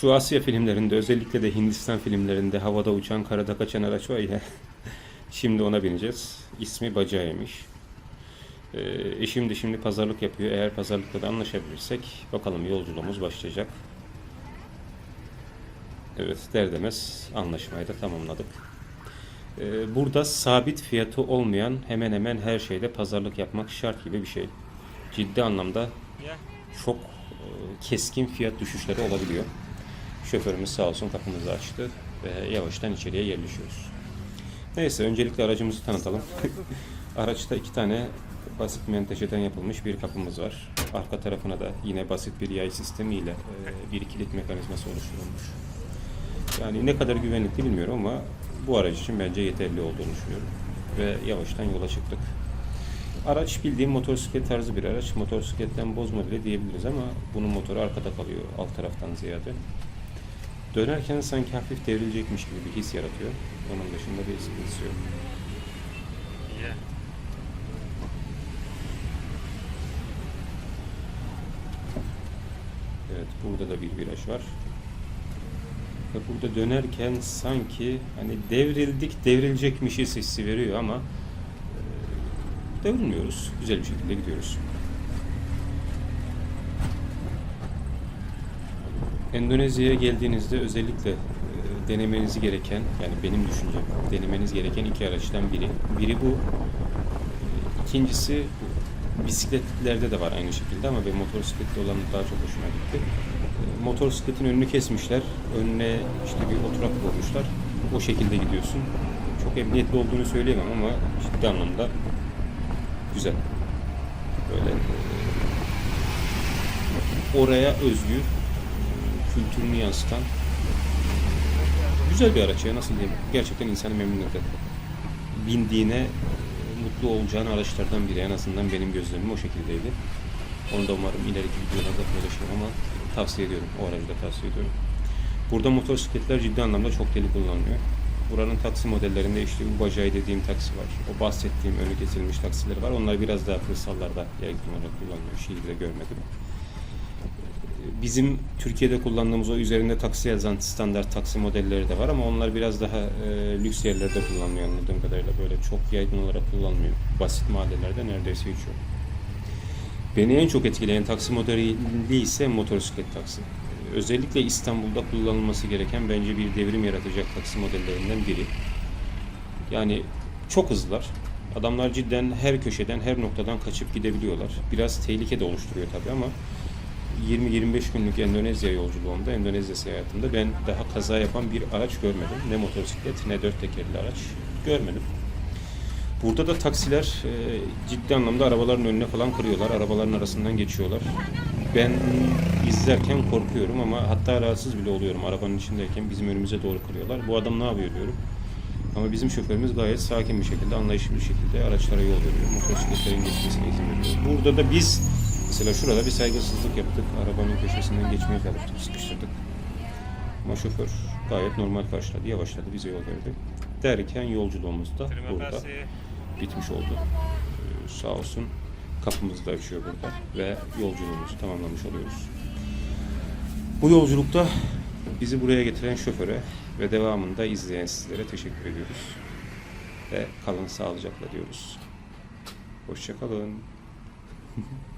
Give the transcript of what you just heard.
Şu Asya filmlerinde özellikle de Hindistan filmlerinde havada uçan karada kaçan araç var ya. Şimdi ona bineceğiz. İsmi Bacay'mış. Ee, eşim de şimdi pazarlık yapıyor. Eğer pazarlıkta da anlaşabilirsek bakalım yolculuğumuz başlayacak. Evet der demez anlaşmayı da tamamladık. Ee, burada sabit fiyatı olmayan hemen hemen her şeyde pazarlık yapmak şart gibi bir şey. Ciddi anlamda çok e, keskin fiyat düşüşleri olabiliyor. Şoförümüz sağ olsun kapımızı açtı ve yavaştan içeriye yerleşiyoruz. Neyse öncelikle aracımızı tanıtalım. Araçta iki tane basit menteşeden yapılmış bir kapımız var. Arka tarafına da yine basit bir yay sistemiyle e, bir kilit mekanizması oluşturulmuş. Yani ne kadar güvenlikli bilmiyorum ama bu araç için bence yeterli olduğunu düşünüyorum. Ve yavaştan yola çıktık. Araç bildiğim motosiklet tarzı bir araç. Motosikletten bozma bile diyebiliriz ama bunun motoru arkada kalıyor alt taraftan ziyade. Dönerken sanki hafif devrilecekmiş gibi bir his yaratıyor. Onun dışında bir sıkıntısı yok. Evet burada da bir viraj var. Ve burada dönerken sanki hani devrildik devrilecekmişiz hissi veriyor ama e, devrilmiyoruz. Güzel bir şekilde gidiyoruz. Endonezya'ya geldiğinizde özellikle e, denemenizi gereken yani benim düşüncem denemeniz gereken iki araçtan biri. Biri bu. İkincisi bisikletlerde de var aynı şekilde ama benim motosikletli olan daha çok hoşuma gitti. E, Motosikletin önünü kesmişler. Önüne işte bir oturak koymuşlar. O şekilde gidiyorsun. Çok emniyetli olduğunu söyleyemem ama ciddi anlamda güzel. Böyle e, oraya özgü kültürünü yansıtan güzel bir araç ya nasıl diyeyim. Gerçekten insanı memnun eder. Bindiğine mutlu olacağın araçlardan biri en azından benim gözlemim o şekildeydi. Onu da umarım ileriki videolarda paylaşırım ama tavsiye ediyorum. O aracı da tavsiye ediyorum. Burada motosikletler ciddi anlamda çok deli kullanılıyor. Buranın taksi modellerinde işte bu bacayı dediğim taksi var. O bahsettiğim önü kesilmiş taksileri var. Onlar biraz daha kırsallarda yaygın olarak kullanılıyor. Şehirde görmedim. Bizim Türkiye'de kullandığımız o üzerinde taksi yazan standart taksi modelleri de var ama onlar biraz daha e, lüks yerlerde kullanılıyor anladığım kadarıyla. Böyle çok yaygın olarak kullanılmıyor. Basit mahallelerde neredeyse hiç yok. Beni en çok etkileyen taksi modeli ise motosiklet taksi. Özellikle İstanbul'da kullanılması gereken bence bir devrim yaratacak taksi modellerinden biri. Yani çok hızlılar. Adamlar cidden her köşeden, her noktadan kaçıp gidebiliyorlar. Biraz tehlike de oluşturuyor tabii ama 20-25 günlük Endonezya yolculuğumda, Endonezya seyahatimde ben daha kaza yapan bir araç görmedim. Ne motosiklet ne dört tekerli araç görmedim. Burada da taksiler e, ciddi anlamda arabaların önüne falan kırıyorlar. Arabaların arasından geçiyorlar. Ben izlerken korkuyorum ama hatta rahatsız bile oluyorum. Arabanın içindeyken bizim önümüze doğru kırıyorlar. Bu adam ne yapıyor diyorum. Ama bizim şoförümüz gayet sakin bir şekilde, anlayışlı bir şekilde araçlara yol veriyor. Motosikletlerin geçmesine izin veriyor. Burada da biz mesela şurada bir saygısızlık yaptık. Arabanın köşesinden geçmeye çalıştık, sıkıştırdık. Ama şoför gayet normal karşıladı, yavaşladı, bize yol verdi. Derken yolculuğumuz da burada bitmiş oldu. Ee, sağ olsun kapımızı da açıyor burada ve yolculuğumuzu tamamlamış oluyoruz. Bu yolculukta bizi buraya getiren şoföre ve devamında izleyen sizlere teşekkür ediyoruz. Ve kalın sağlıcakla diyoruz. Hoşçakalın.